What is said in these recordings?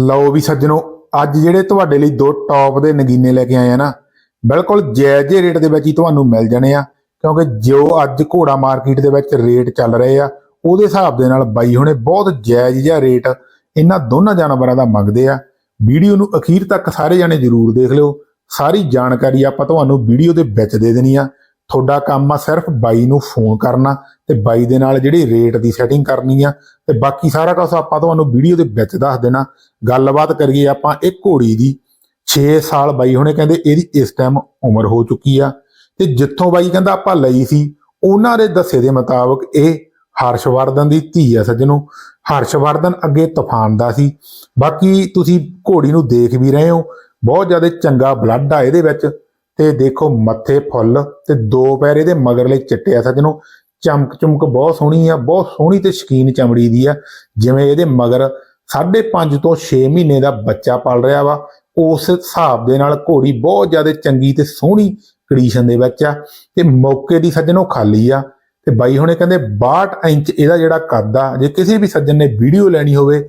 ਲਓ ਵੀ ਸੱਜਣੋ, ਅੱਜ ਜਿਹੜੇ ਤੁਹਾਡੇ ਲਈ ਦੋ ਟੌਪ ਦੇ ਨਗੀਨੇ ਲੈ ਕੇ ਆਏ ਆ ਨਾ, ਬਿਲਕੁਲ ਜਾਇਜ਼ ਜਿਹੇ ਰੇਟ ਦੇ ਵਿੱਚ ਹੀ ਤੁਹਾਨੂੰ ਮਿਲ ਜਾਣੇ ਆ, ਕਿਉਂਕਿ ਜੋ ਅੱਜ ਘੋੜਾ ਮਾਰਕੀਟ ਦੇ ਵਿੱਚ ਰੇਟ ਚੱਲ ਰਹੇ ਆ, ਉਹਦੇ ਹਿਸਾਬ ਦੇ ਨਾਲ ਬਾਈ ਹੁਣੇ ਬਹੁਤ ਜਾਇਜ਼ ਜਿਹਾ ਰੇਟ ਇਹਨਾਂ ਦੋਨਾਂ ਜਾਨਵਰਾਂ ਦਾ ਮੰਗਦੇ ਆ। ਵੀਡੀਓ ਨੂੰ ਅਖੀਰ ਤੱਕ ਸਾਰੇ ਜਾਣੇ ਜਰੂਰ ਦੇਖ ਲਿਓ, ਸਾਰੀ ਜਾਣਕਾਰੀ ਆਪਾਂ ਤੁਹਾਨੂੰ ਵੀਡੀਓ ਦੇ ਵਿੱਚ ਦੇ ਦੇਣੀ ਆ। ਤੁਹਾਡਾ ਕੰਮ ਆ ਸਿਰਫ ਬਾਈ ਨੂੰ ਫੋਨ ਕਰਨਾ ਤੇ ਬਾਈ ਦੇ ਨਾਲ ਜਿਹੜੀ ਰੇਟ ਦੀ ਸੈਟਿੰਗ ਕਰਨੀ ਆ ਤੇ ਬਾਕੀ ਸਾਰਾ ਕੁਝ ਆਪਾਂ ਤੁਹਾਨੂੰ ਵੀਡੀਓ ਦੇ ਵਿੱਚ ਦੱਸ ਦੇਣਾ। ਗੱਲਬਾਤ ਕਰੀਏ ਆਪਾਂ ਇਹ ਘੋੜੀ ਦੀ। 6 ਸਾਲ ਬਾਈ ਹੁਣੇ ਕਹਿੰਦੇ ਇਹਦੀ ਇਸ ਟਾਈਮ ਉਮਰ ਹੋ ਚੁੱਕੀ ਆ। ਤੇ ਜਿੱਥੋਂ ਬਾਈ ਕਹਿੰਦਾ ਆਪਾਂ ਲਈ ਸੀ, ਉਹਨਾਂ ਦੇ ਦੱਸੇ ਦੇ ਮੁਤਾਬਕ ਇਹ ਹਰਸ਼ਵਰਧਨ ਦੀ ਧੀ ਆ ਸੱਜਣੋ। ਹਰਸ਼ਵਰਧਨ ਅੱਗੇ ਤੂਫਾਨ ਦਾ ਸੀ। ਬਾਕੀ ਤੁਸੀਂ ਘੋੜੀ ਨੂੰ ਦੇਖ ਵੀ ਰਹੇ ਹੋ, ਬਹੁਤ ਜ਼ਿਆਦਾ ਚੰਗਾ ਬਲੱਡ ਆ ਇਹਦੇ ਵਿੱਚ। ਤੇ ਦੇਖੋ ਮੱਥੇ ਫੁੱਲ ਤੇ ਦੋ ਪੈਰ ਇਹਦੇ ਮਗਰਲੇ ਚਿੱਟੇ ਆ ਸੱਜਣੋ। ਚਮਕ ਚਮਕ ਬਹੁਤ ਸੋਹਣੀ ਆ, ਬਹੁਤ ਸੋਹਣੀ ਤੇ ਸ਼ਕੀਨ ਚਮੜੀ ਦੀ ਆ। ਜਿਵੇਂ ਇਹਦੇ ਮਗਰ 5.5 ਤੋਂ 6 ਮਹੀਨੇ ਦਾ ਬੱਚਾ ਪਲ ਰਿਹਾ ਵਾ, ਉਸ ਹਿਸਾਬ ਦੇ ਨਾਲ ਘੋੜੀ ਬਹੁਤ ਜ਼ਿਆਦਾ ਚੰਗੀ ਤੇ ਸੋਹਣੀ ਕੰਡੀਸ਼ਨ ਦੇ ਵਿੱਚ ਆ। ਤੇ ਮੌਕੇ ਦੀ ਸੱਜਣੋ ਖਾਲੀ ਆ। ਤੇ ਬਾਈ ਹੁਣੇ ਕਹਿੰਦੇ 62 ਇੰਚ ਇਹਦਾ ਜਿਹੜਾ ਕੱਦ ਆ, ਜੇ ਕਿਸੇ ਵੀ ਸੱਜਣ ਨੇ ਵੀਡੀਓ ਲੈਣੀ ਹੋਵੇ,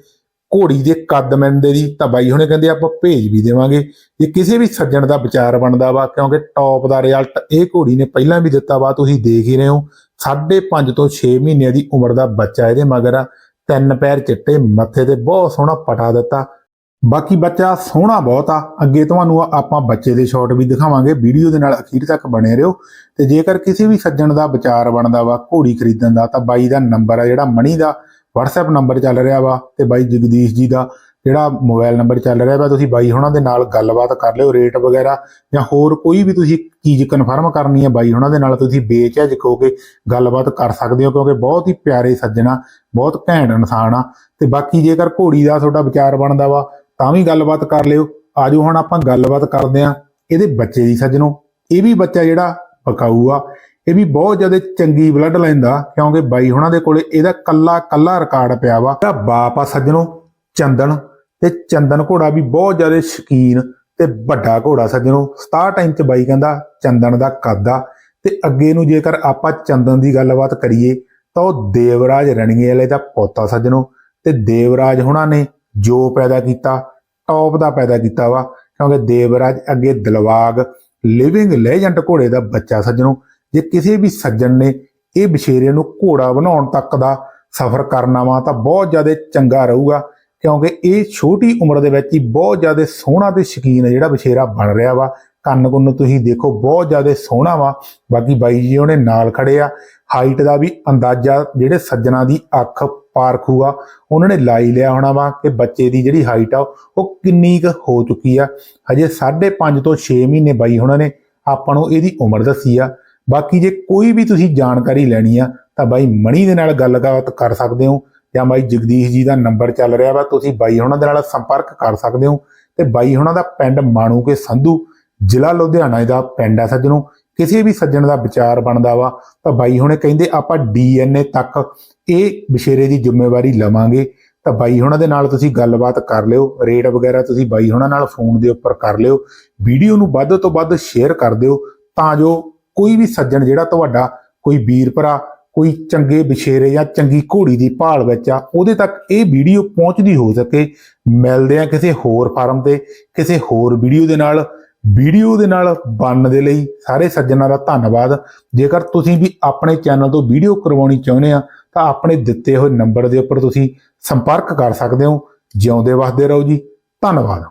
ਘੋੜੀ ਦੇ ਕੱਦ ਮੰਨਦੇ ਦੀ ਤਾਂ ਬਾਈ ਹੁਣੇ ਕਹਿੰਦੇ ਆਪਾਂ ਭੇਜ ਵੀ ਦੇਵਾਂਗੇ। ਜੇ ਕਿਸੇ ਵੀ ਸੱਜਣ ਦਾ ਵਿਚਾਰ ਬਣਦਾ ਵਾ, ਕਿਉਂਕਿ ਟੌਪ ਦਾ ਰਿਜ਼ਲਟ ਇਹ ਘੋੜੀ ਨੇ ਪਹਿਲਾਂ ਵੀ ਦਿੱਤਾ ਵਾ, ਤੁਸੀਂ ਦੇਖ ਹੀ ਰਹੇ ਹੋ। 5.5 ਤੋਂ 6 ਮਹੀਨਿਆਂ ਦੀ ਉਮਰ ਦਾ ਬੱਚਾ ਇਹਦੇ ਮਗਰ ਆ। ਤਿੰਨ ਪੈਰ ਚਿੱਟੇ, ਮੱਥੇ ਤੇ ਬਹੁਤ ਸੋਹਣਾ ਪਟਾ ਦਿੱਤਾ। ਬਾਕੀ ਬੱਚਾ ਸੋਹਣਾ ਬਹੁਤ ਆ। ਅੱਗੇ ਤੁਹਾਨੂੰ ਆਪਾਂ ਬੱਚੇ ਦੇ ਸ਼ਾਟ ਵੀ ਦਿਖਾਵਾਂਗੇ। ਵੀਡੀਓ ਦੇ ਨਾਲ ਅਖੀਰ ਤੱਕ ਬਣੇ ਰਹੋ। ਤੇ ਜੇਕਰ ਕਿਸੇ ਵੀ ਸੱਜਣ ਦਾ ਵਿਚਾਰ ਬਣਦਾ ਵਾ ਘੋੜੀ ਖਰੀਦਣ ਦਾ, ਤਾਂ ਬਾਈ ਦਾ ਨੰਬਰ ਆ ਜਿਹੜਾ ਮਣੀ ਦਾ। WhatsApp ਨੰਬਰ ਚੱਲ ਰਿਹਾ ਵਾ ਤੇ ਬਾਈ ਜਗਦੀਸ਼ ਜੀ ਦਾ ਜਿਹੜਾ ਮੋਬਾਈਲ ਨੰਬਰ ਚੱਲ ਰਿਹਾ ਵਾ, ਤੁਸੀਂ ਬਾਈ ਹੁਣਾਂ ਦੇ ਨਾਲ ਗੱਲਬਾਤ ਕਰ ਲਿਓ ਰੇਟ ਵਗੈਰਾ ਜਾਂ ਹੋਰ ਕੋਈ ਵੀ ਤੁਸੀਂ ਚੀਜ਼ ਕਨਫਰਮ ਕਰਨੀ ਹੈ ਬਾਈ ਹੁਣਾਂ ਦੇ ਨਾਲ, ਤੁਸੀਂ ਬੇਝਿਜਕ ਹੋ ਕੇ ਗੱਲਬਾਤ ਕਰ ਸਕਦੇ ਹੋ ਕਿਉਂਕਿ ਬਹੁਤ ਹੀ ਪਿਆਰੇ ਸੱਜਣਾ ਬਹੁਤ ਘੈਂਟ ਇਨਸਾਨ ਆ। ਤੇ ਬਾਕੀ ਜੇਕਰ ਘੋੜੀ ਦਾ ਤੁਹਾਡਾ ਵਿਚਾਰ ਬਣਦਾ ਵਾ, ਤਾਂ ਵੀ ਗੱਲਬਾਤ ਕਰ ਲਿਓ। ਆਜੋ ਹੁਣ ਆਪਾਂ ਗੱਲਬਾਤ ਕਰਦੇ ਆ ਇਹਦੇ ਬੱਚੇ ਦੀ ਸੱਜਣੋ। ਇਹ ਵੀ ਬੱਚਾ ਜਿਹੜਾ ਪਕਾਊ ਆ ਇਹ ਵੀ ਬਹੁਤ ਜ਼ਿਆਦਾ ਚੰਗੀ ਬਲੱਡ ਲਾਈਨ ਦਾ, ਕਿਉਂਕਿ ਬਾਈ ਹੁਣਾਂ ਦੇ ਕੋਲੇ ਇਹਦਾ ਕੱਲਾ ਕੱਲਾ ਰਿਕਾਰਡ ਪਿਆ ਵਾ। ਇਹਦਾ ਬਾਪ ਆ ਸੱਜਣੋ, ਚੰਦਨ, ਤੇ ਚੰਦਨ ਘੋੜਾ ਵੀ ਬਹੁਤ ਜ਼ਿਆਦਾ ਸ਼ਕੀਨ ਤੇ ਵੱਡਾ ਘੋੜਾ ਸੱਜਣੋ। 67 ਇੰਚ ਬਾਈ ਕਹਿੰਦਾ, ਚੰਦਨ ਦਾ ਕੱਦ ਆ। ਤੇ ਅੱਗੇ ਨੂੰ ਜੇਕਰ ਆਪਾਂ ਚੰਦਨ ਦੀ ਗੱਲਬਾਤ ਕਰੀਏ, ਤਾਂ ਉਹ ਦੇਵਰਾਜ ਰਣੀਏ ਵਾਲੇ ਦਾ ਪੋਤਾ ਸੱਜਣੋ। ਤੇ ਦੇਵਰਾਜ ਹੁਣਾਂ ਨੇ ਜੋ ਪੈਦਾ ਕੀਤਾ ਟੌਪ ਦਾ ਪੈਦਾ ਕੀਤਾ ਵਾ। ਕਿਉਂਕਿ ਦੇਵਰਾਜ ਅੱਗੇ ਦਿਲਵਾਗ ਲਿਵਿੰਗ ਲੈਜੈਂਡ ਘੋੜੇ ਦਾ ਬੱਚਾ ਸੱਜਣੋ। ਜੇ ਕਿਸੇ ਵੀ ਸੱਜਣ ਨੇ ਇਹ ਬਸ਼ੇਰੇ ਨੂੰ ਘੋੜਾ ਬਣਾਉਣ ਤੱਕ ਦਾ ਸਫ਼ਰ ਕਰਨਾ ਵਾ ਤਾਂ ਬਹੁਤ ਜ਼ਿਆਦਾ ਚੰਗਾ ਰਹੂਗਾ, ਕਿਉਂਕਿ ਇਹ ਛੋਟੀ ਉਮਰ ਦੇ ਵਿੱਚ ਹੀ ਬਹੁਤ ਜ਼ਿਆਦਾ ਸੋਹਣਾ ਤੇ ਸ਼ਕੀਨ ਜਿਹੜਾ ਬਸ਼ੇਰਾ ਬਣ ਰਿਹਾ ਵਾ। ਕੰਨ ਕੁੰਨ ਤੁਸੀਂ ਦੇਖੋ, ਬਹੁਤ ਜ਼ਿਆਦਾ ਸੋਹਣਾ ਵਾ। ਬਾਕੀ ਬਾਈ ਜੀ ਉਹਨੇ ਨਾਲ ਖੜੇ ਆ। ਹਾਈਟ ਦਾ ਵੀ ਅੰਦਾਜ਼ਾ ਜਿਹੜੇ ਸੱਜਣਾ ਦੀ ਅੱਖ ਪਾਰਖੂ ਆ ਉਹਨਾਂ ਨੇ ਲਾਈ ਲਿਆ ਹੋਣਾ ਵਾ ਕਿ ਬੱਚੇ ਦੀ ਜਿਹੜੀ ਹਾਈਟ ਆ ਉਹ ਕਿੰਨੀ ਕੁ ਹੋ ਚੁੱਕੀ ਆ। ਹਜੇ 5.5 ਤੋਂ 6 ਮਹੀਨੇ ਬਾਈ ਉਹਨਾਂ ਨੇ। ਆਪਾਂ ਨੂੰ ਇਹਦੀ ਉਮਰ ਦੱਸੀ ਆ। ਬਾਕੀ ਜੇ ਕੋਈ ਵੀ ਤੁਸੀਂ ਜਾਣਕਾਰੀ ਲੈਣੀ ਆ, ਤਾਂ ਬਾਈ ਮਣੀ ਦੇ ਨਾਲ ਗੱਲਬਾਤ ਕਰ ਸਕਦੇ ਹੋ ਜਾਂ ਬਾਈ ਜਗਦੀਸ਼ ਜੀ ਦਾ ਨੰਬਰ ਚੱਲ ਰਿਹਾ ਵਾ, ਤੁਸੀਂ ਬਾਈ ਉਹਨਾਂ ਦੇ ਨਾਲ ਸੰਪਰਕ ਕਰ ਸਕਦੇ ਹੋ। ਤੇ ਬਾਈ ਉਹਨਾਂ ਦਾ ਪਿੰਡ ਮਾਣੂਕੇ ਸੰਧੂ, ਜ਼ਿਲ੍ਹਾ ਲੁਧਿਆਣਾ ਦਾ ਪਿੰਡ ਆ ਸੱਜਣੋ। ਕਿਸੇ ਵੀ ਸੱਜਣ ਦਾ ਵਿਚਾਰ ਬਣਦਾ ਵਾ, ਤਾਂ ਬਾਈ ਹੁਣੇ ਕਹਿੰਦੇ ਆਪਾਂ ਡੀਐਨਏ ਤੱਕ ਇਹ ਵਿਸ਼ੇਰੇ ਦੀ ਜ਼ਿੰਮੇਵਾਰੀ ਲਵਾਂਗੇ। ਤਾਂ ਬਾਈ ਹੁਣਾਂ ਦੇ ਨਾਲ ਤੁਸੀਂ ਗੱਲਬਾਤ ਕਰ ਲਿਓ, ਰੇਟ ਵਗੈਰਾ ਤੁਸੀਂ ਬਾਈ ਹੁਣਾਂ ਨਾਲ ਫੋਨ ਦੇ ਉੱਪਰ ਕਰ ਲਿਓ। ਵੀਡੀਓ ਨੂੰ ਵੱਧ ਤੋਂ ਵੱਧ ਸ਼ੇਅਰ ਕਰ ਦਿਓ, ਤਾਂ ਜੋ ਕੋਈ ਵੀ ਸੱਜਣ ਜਿਹੜਾ ਤੁਹਾਡਾ ਕੋਈ ਵੀਰ ਭਰਾ, ਕੋਈ ਚੰਗੇ ਵਿਸ਼ੇਰੇ ਜਾਂ ਚੰਗੀ ਘੋੜੀ ਦੀ ਭਾਲ ਵਿੱਚ ਆ, ਉਹਦੇ ਤੱਕ ਇਹ ਵੀਡੀਓ ਪਹੁੰਚਦੀ ਹੋ ਸਕੇ। ਮਿਲਦੇ ਆ ਕਿਸੇ ਹੋਰ ਫਾਰਮ ਤੇ, ਕਿਸੇ ਹੋਰ ਵੀਡੀਓ ਦੇ ਨਾਲ। ਵੀਡੀਓ ਦੇ ਨਾਲ ਬਣਨ ਦੇ ਲਈ ਸਾਰੇ ਸੱਜਣਾਂ ਦਾ ਧੰਨਵਾਦ। ਜੇਕਰ ਤੁਸੀਂ ਵੀ ਆਪਣੇ ਚੈਨਲ ਤੋਂ ਵੀਡੀਓ ਕਰਵਾਉਣੀ ਚਾਹੁੰਦੇ ਆ, ਤਾਂ ਆਪਣੇ ਦਿੱਤੇ ਹੋਏ ਨੰਬਰ ਦੇ ਉੱਪਰ ਤੁਸੀਂ ਸੰਪਰਕ ਕਰ ਸਕਦੇ ਹੋ। ਜਿਉਂਦੇ ਵਸਦੇ ਰਹੋ ਜੀ। ਧੰਨਵਾਦ।